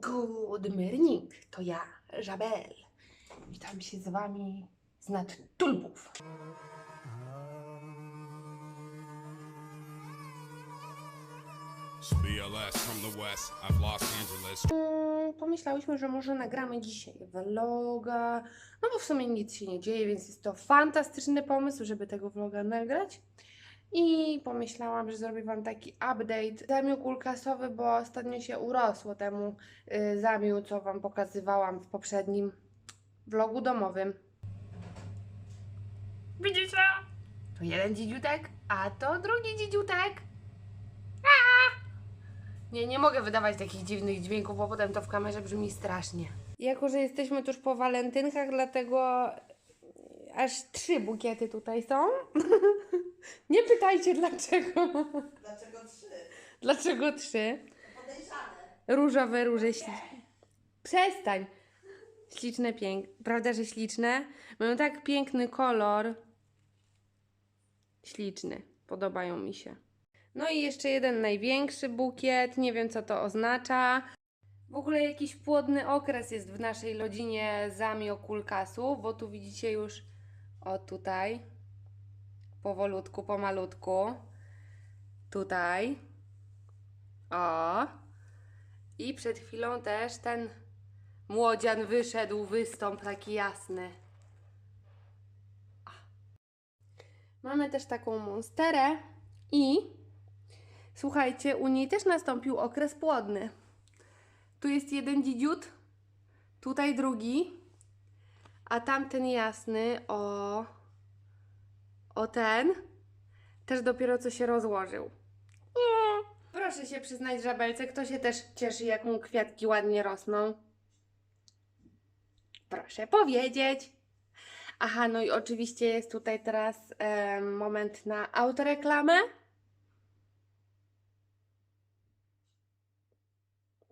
Good morning, to ja, Żabel. Witam się z wami z nad tulbów. It's BLS from the west. I've Los Angeles. Mm, Pomyślałyśmy, że może nagramy dzisiaj vloga, no bo w sumie nic się nie dzieje, więc jest to fantastyczny pomysł, żeby tego vloga nagrać. I pomyślałam, że zrobię Wam taki update zamiu kulkasowy, bo ostatnio się urosło temu y, zamiu, co Wam pokazywałam w poprzednim vlogu domowym. Widzicie? To jeden dzidziutek, a to drugi dzidziutek. A! Nie, nie mogę wydawać takich dziwnych dźwięków, bo potem to w kamerze brzmi strasznie. Jako, że jesteśmy tuż po walentynkach, dlatego aż trzy bukiety tutaj są. nie pytajcie dlaczego. Dlaczego trzy? Dlaczego trzy? Podejrzane. Różowe róże śliczne. Przestań! Śliczne, piękne. Prawda, że śliczne? Mają tak piękny kolor. Śliczny. Podobają mi się. No i jeszcze jeden największy bukiet. Nie wiem, co to oznacza. W ogóle jakiś płodny okres jest w naszej rodzinie zamiokulkasu, bo tu widzicie już o tutaj. Powolutku, pomalutku. Tutaj. O. I przed chwilą też ten młodzian wyszedł, wystąp taki jasny. A. Mamy też taką monsterę i słuchajcie, u niej też nastąpił okres płodny. Tu jest jeden dzidziut, tutaj drugi, a tamten jasny, o, o ten, też dopiero co się rozłożył. Proszę się przyznać, żabelce, kto się też cieszy, jak mu kwiatki ładnie rosną? Proszę powiedzieć. Aha, no i oczywiście jest tutaj teraz em, moment na autoreklamę.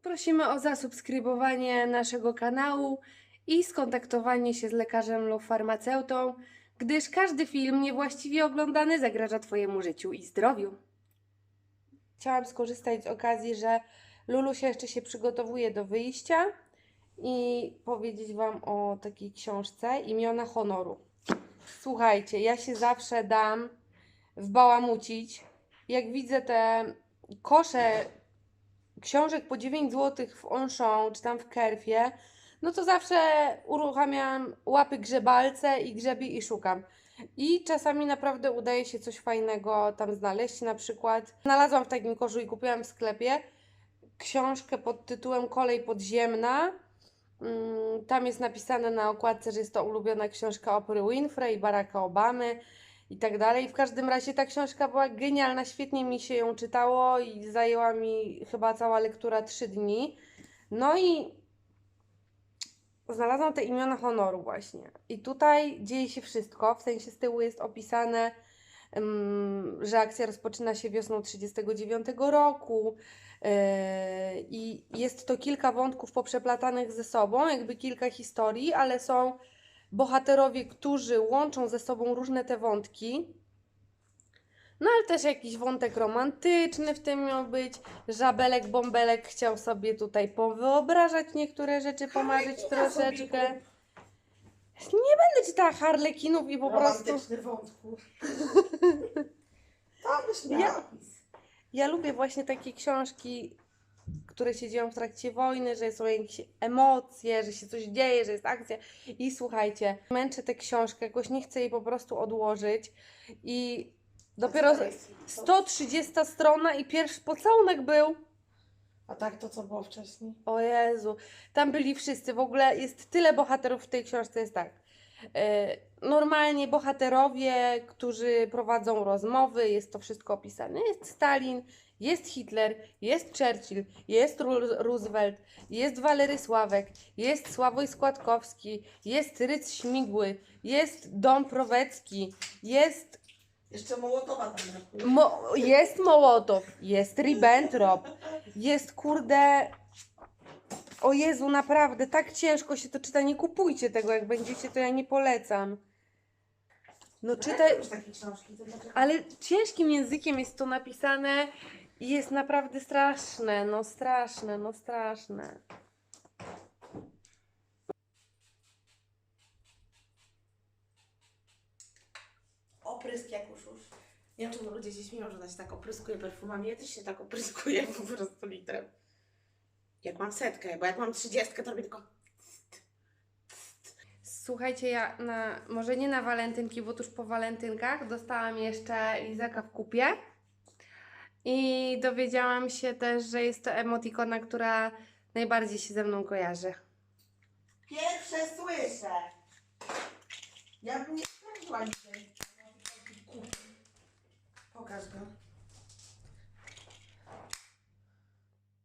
Prosimy o zasubskrybowanie naszego kanału i skontaktowanie się z lekarzem lub farmaceutą, gdyż każdy film niewłaściwie oglądany zagraża Twojemu życiu i zdrowiu chciałam skorzystać z okazji, że Lulusia jeszcze się przygotowuje do wyjścia i powiedzieć Wam o takiej książce Imiona Honoru. Słuchajcie, ja się zawsze dam wbałamucić. Jak widzę te kosze książek po 9 zł w Onchon czy tam w Kerfie, no to zawsze uruchamiam łapy grzebalce i grzebię i szukam. I czasami naprawdę udaje się coś fajnego tam znaleźć. Na przykład znalazłam w takim koszu i kupiłam w sklepie książkę pod tytułem Kolej podziemna. Mm, Tam jest napisane na okładce, że jest to ulubiona książka Oprah Winfrey, Baracka Obamy i tak dalej. W każdym razie ta książka była genialna, świetnie mi się ją czytało i zajęła mi chyba cała lektura 3 dni. No i znalazłam te imiona honoru właśnie. I tutaj dzieje się wszystko, w sensie z tyłu jest opisane, że akcja rozpoczyna się wiosną 1939 roku yy, i jest to kilka wątków poprzeplatanych ze sobą, jakby kilka historii, ale są bohaterowie, którzy łączą ze sobą różne te wątki. No ale też jakiś wątek romantyczny w tym miał być. Żabelek, bąbelek chciał sobie tutaj powyobrażać niektóre rzeczy, pomarzyć troszeczkę. Nie będę czytała harlekinów i po prostu... Romantyczny wątku. To byś Ja-. Ja lubię właśnie takie książki, które się dzieją w trakcie wojny, że są jakieś emocje, że się coś dzieje, że jest akcja. I słuchajcie, męczę tę książkę, jakoś nie chcę jej po prostu odłożyć. I dopiero A co to jest? 130 strona i pierwszy pocałunek był. A tak to co było wcześniej? O Jezu, tam byli wszyscy. W ogóle jest tyle bohaterów w tej książce. Jest tak. e, Normalnie bohaterowie, którzy prowadzą rozmowy, jest to wszystko opisane. Jest Stalin, jest Hitler, jest Churchill, jest Ru- Roosevelt, jest Walery Sławek, jest Sławoj Składkowski, jest Rydz Śmigły, jest Dom Prowecki, jest jeszcze Mołotowa tam. Mo jest Mołotow, jest Ribbentrop, jest kurde... O Jezu, naprawdę, tak ciężko się to czyta. Nie kupujcie tego, jak będziecie, to ja nie polecam. No, no czytaj... Ale ciężkim językiem jest to napisane i jest naprawdę straszne, no straszne, no straszne. Oprysk jak nie wiem, czemu ludzie się śmieją, że ona się tak opryskuje perfumami. Ja też się tak opryskuję po prostu litrem. Jak mam setkę, bo jak mam trzydziestkę, to robię tylko... Słuchajcie, ja na, może nie na walentynki, bo tuż po walentynkach dostałam jeszcze lizaka w kupie. I dowiedziałam się też, że jest to emotikona, która najbardziej się ze mną kojarzy. Pierwsze słyszę. Ja bym nie sprawdziła dzisiaj. Pokaż go.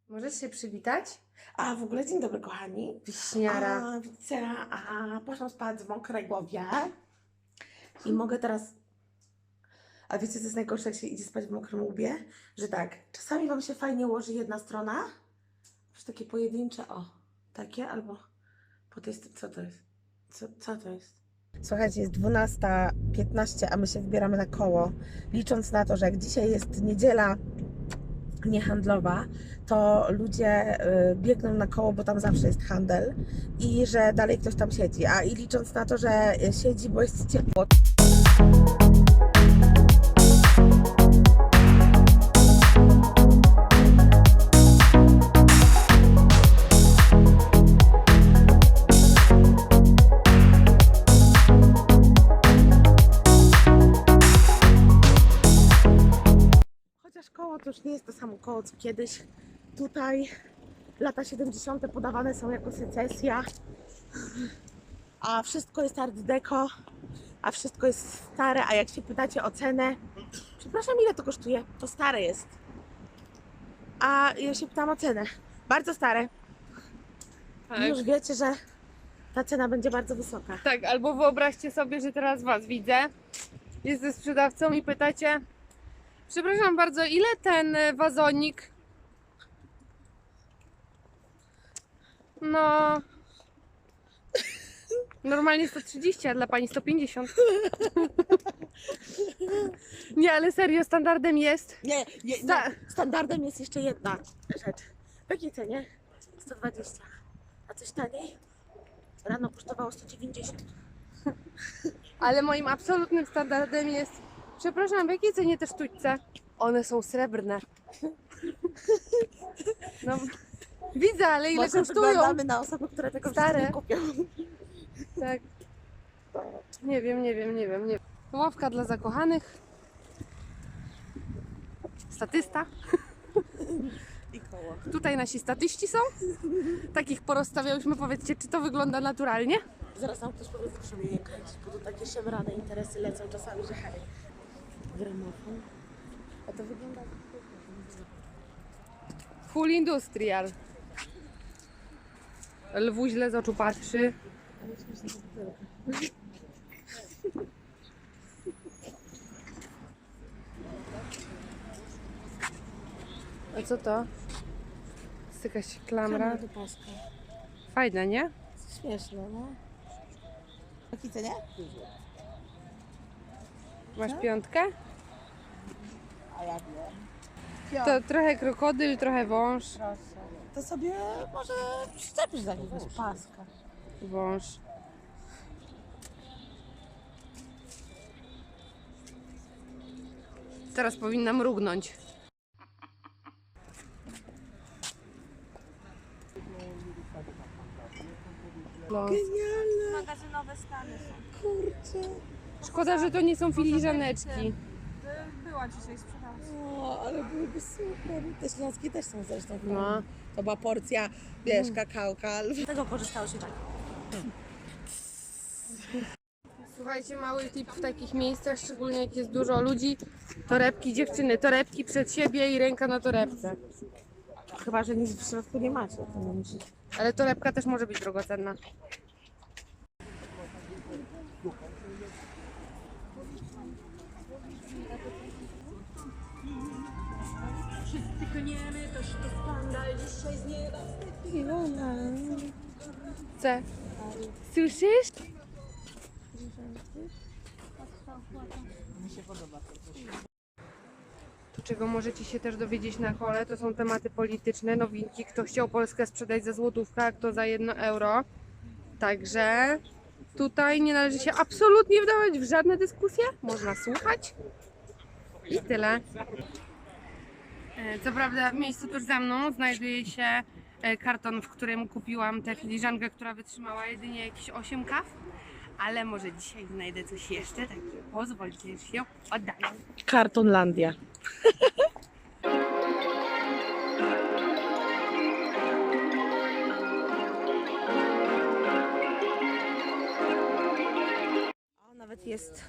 Możesz się przywitać? A w ogóle dzień dobry kochani. Wiśniara. A, widzę, a poszłam spać w mokrej głowie. I mogę teraz... A wiecie co jest najgorsze, jak się idzie spać w mokrym łbie? Że tak, czasami Wam się fajnie ułoży jedna strona, już takie pojedyncze, o, takie, albo po tej stronie, co to jest? Co, co to jest? Słuchajcie, jest 12.15, a my się wybieramy na koło, licząc na to, że jak dzisiaj jest niedziela niehandlowa, to ludzie y, biegną na koło, bo tam zawsze jest handel i że dalej ktoś tam siedzi. A i licząc na to, że siedzi, bo jest ciepło. Koło to już nie jest to samo koło co kiedyś. Tutaj lata 70. podawane są jako secesja, a wszystko jest art deco, a wszystko jest stare, a jak się pytacie o cenę, przepraszam ile to kosztuje, to stare jest. A ja się pytam o cenę, bardzo stare. Tak. Już wiecie, że ta cena będzie bardzo wysoka. Tak, albo wyobraźcie sobie, że teraz Was widzę. Jestem sprzedawcą i pytacie, przepraszam bardzo, ile ten e, wazonik? No. Normalnie 130, a dla pani 150. Nie, ale serio, standardem jest. Nie, nie, Sta- standardem jest jeszcze jedna rzecz. W jakiej cenie? 120. A coś taniej? Rano kosztowało 190. Ale moim absolutnym standardem jest. Przepraszam, w jakiej cenie te sztućce? One są srebrne. No, widzę, ale ile Może kosztują? wyglądamy na osoby, które tego Stare. nie kupią. Tak. Nie wiem, nie wiem, nie wiem, nie wiem. Ławka dla zakochanych. Statysta. I koło. Tutaj nasi statyści są. Takich porozstawiałyśmy. Powiedzcie, czy to wygląda naturalnie? Zaraz nam ktoś powie, proszę mnie nie kręcić, bo tu takie szemrane interesy lecą czasami, że hej. Gramofon. A to wygląda... Full industrial. Lwu źle z oczu patrzy. A co to? Jest jakaś klamra. do paska. Fajna, nie? Śmieszne, no. W jakiej cenie? Masz piątkę? A jak nie? To trochę krokodyl, trochę wąż. To sobie może przyczepisz za jakiegoś paska. Wąż. Teraz powinna mrugnąć. Los. Genialne, magazynowe stany są. kurczę. Szkoda, że to nie są filiżaneczki. Była dzisiaj sprzedaż. O, ale byłyby super. Te śląskie też są zresztą. No. To była porcja, wiesz, kakałka. Z tego korzystało się tak. Słuchajcie, mały tip w takich miejscach, szczególnie jak jest dużo ludzi, torebki dziewczyny, torebki przed siebie i ręka na torebce. Chyba, że nic w środku nie macie. To nie. Ale torebka też może być drogocenna. Co? Słyszysz? To, czego możecie się też dowiedzieć na kole, to są tematy polityczne, nowinki. Kto chciał Polskę sprzedać za złotówkę, kto za jedno euro. Także Tutaj nie należy się absolutnie wdawać w żadne dyskusje. Można słuchać. I tyle. E, Co prawda w miejscu tuż za mną znajduje się e, karton, w którym kupiłam tę filiżankę, która wytrzymała jedynie jakieś 8 kaw. Ale może dzisiaj znajdę coś jeszcze, tak pozwólcie się oddaję. Kartonlandia. O, nawet jest.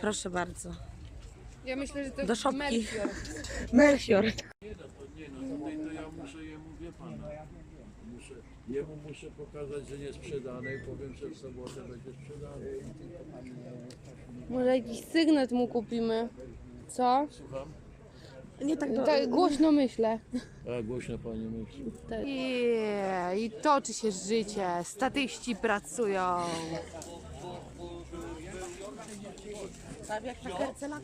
Proszę bardzo. Ja myślę, że to Do szopki. Melchior. Melchior. Nie no, tutaj to ja muszę jemu, wie pan, muszę, jemu muszę pokazać, że nie sprzedane i powiem, że w sobotę będzie sprzedane. Może jakiś sygnet mu kupimy. Co? Słucham? Nie tak do... Tak głośno myślę. A głośno pani myśli. Yeah, I toczy się życie. Statyści pracują. Jak na Kercela.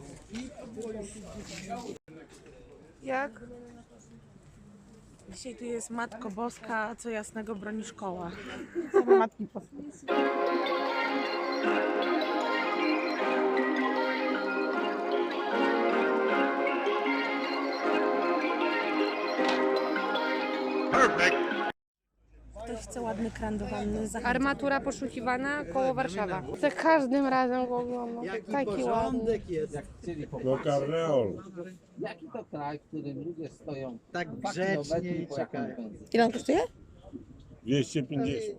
Jak? Dzisiaj tu jest Matko Boska, co jasnego broni szkoła. Same matki boskie. Ktoś chce ładny kran do wanny, zachęcam. Armatura poszukiwana koło Warszawa. Za każdym razem go oglądam. Taki ładny. Do karneol. Jaki to kraj, w którym ludzie stoją Tak dwa grzecznie kilometry i po czekają. jakąś? Ile on kosztuje? 250.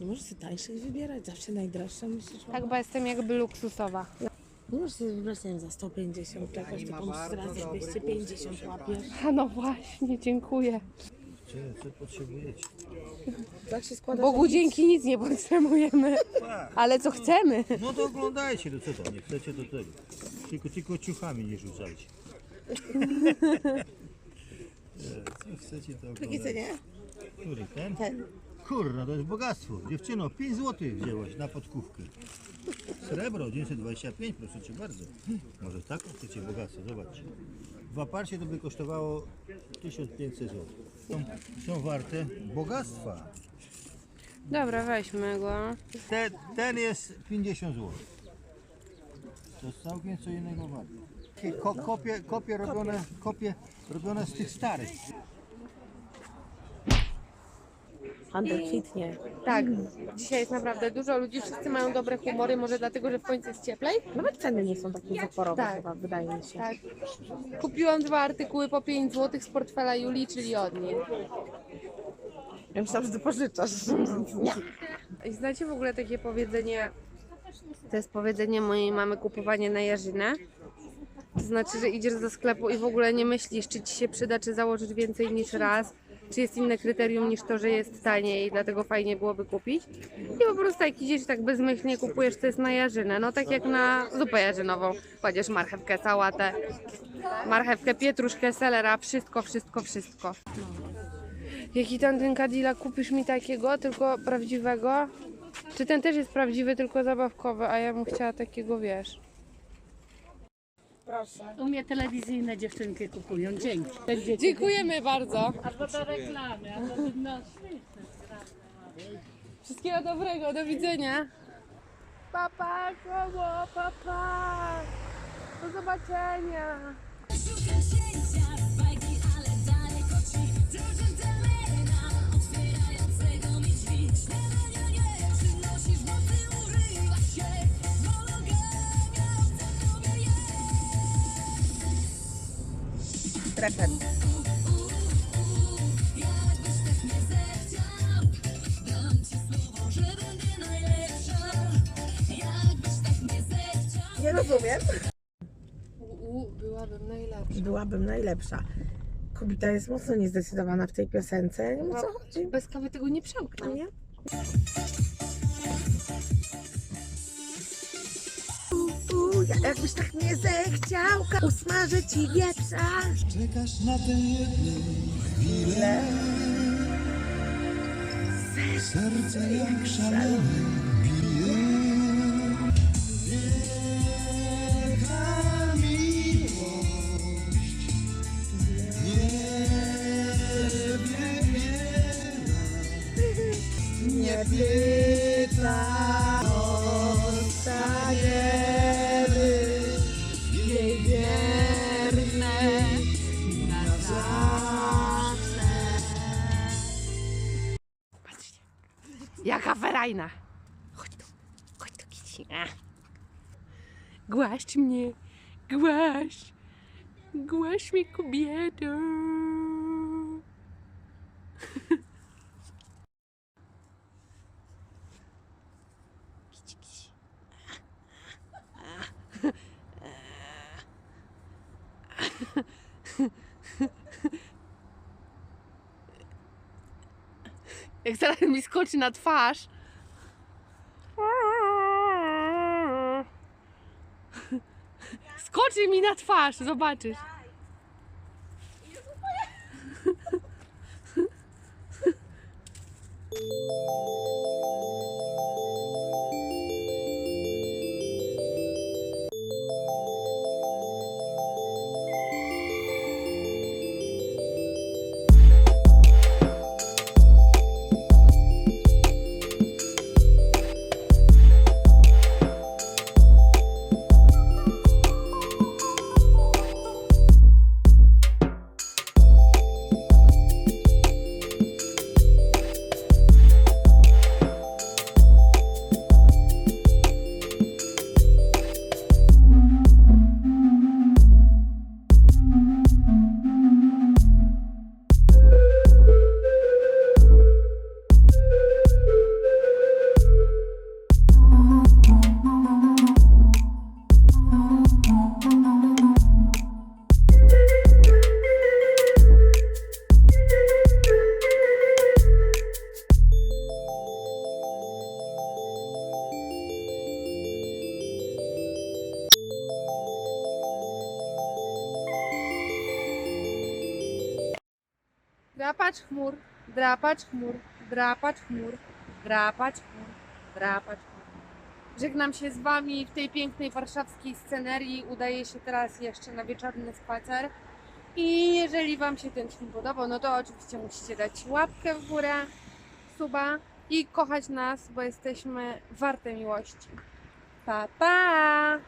Nie możesz sobie tańszych wybierać, zawsze najdroższe musisz. Tak, bo jestem jakby luksusowa. Nie możesz sobie wybrać nie wiem, za 150 czegoś, tylko musisz razy 250 łapiesz. A no właśnie, dziękuję. Co, co potrzebujecie? Tak się składa, Bogu dzięki nic nie potrzebujemy. Ale co chcemy? No to oglądajcie, to co to, nie chcecie to tego. Tylko, tylko ciuchami nie rzucajcie. Co chcecie to? Który ten? Ten. Kurna, to jest bogactwo. Dziewczyno, 5 zł wzięłaś na podkówkę. Srebro 925, proszę cię bardzo. Może taką chcecie bogactwo, zobaczcie. Dwa parcie to by kosztowało 1500 zł. Są, są warte bogactwa. Dobra, weźmy go. Te, ten jest 50 zł. To jest całkiem co innego warte. Ko, kopie, kopie, robione, kopie robione z tych starych. Handel kwitnie. Tak, dzisiaj jest naprawdę dużo ludzi, wszyscy mają dobre humory, może dlatego, że w końcu jest cieplej. Nawet ceny nie są takie zaporowe Tak. chyba, wydaje mi się. Tak. Kupiłam dwa artykuły po 5 zł z portfela Julii, czyli od niej. Ja myślałam, że ty pożyczasz. Nie. I znacie w ogóle takie powiedzenie, to jest powiedzenie mojej mamy kupowanie na jarzynę. To znaczy, że idziesz do sklepu i w ogóle nie myślisz, czy ci się przyda, czy założyć więcej niż raz, czy jest inne kryterium niż to, że jest taniej i dlatego fajnie byłoby kupić. I po prostu jak idziesz tak bezmyślnie kupujesz, to jest na jarzynę. No tak jak na zupę jarzynową. Kładziesz marchewkę, sałatę, marchewkę, pietruszkę, selera, wszystko, wszystko, wszystko. Jaki tam ten Cadillac kupisz mi takiego, tylko prawdziwego? Czy ten też jest prawdziwy, tylko zabawkowy, a ja bym chciała takiego, wiesz. U mnie telewizyjne dziewczynki kupują. Dzięki. Dziękujemy bardzo. Albo do reklamy, albo no Wszystkiego dobrego, do widzenia. Papa, koło, papa. Do zobaczenia. Trefem. Nie rozumiem. U, byłabym najlepsza. Byłabym najlepsza. Kobieta jest mocno niezdecydowana w tej piosence. Nie wiem o co chodzi. Bez kawy tego nie przełknę. Nie? Ja- jakbyś tak nie zechciał, usmażę ci wieprza. Czekasz na tę jedną chwilę. Serce jak szalone Ferajna. Chodź tu, chodź tu, kici. A. Głaszcz mnie, głaszcz. Głaszcz mnie, kobieto. Jak zaraz mi skoczy na twarz. Skoczy mi na twarz, zobaczysz. Drapacz chmur, drapacz chmur, drapacz chmur, drapacz chmur. Żegnam się z Wami w tej pięknej warszawskiej scenerii. Udaję się teraz jeszcze na wieczorny spacer. I jeżeli Wam się ten film podobał, no to oczywiście musicie dać łapkę w górę, suba i kochać nas, bo jesteśmy warte miłości. Pa, pa!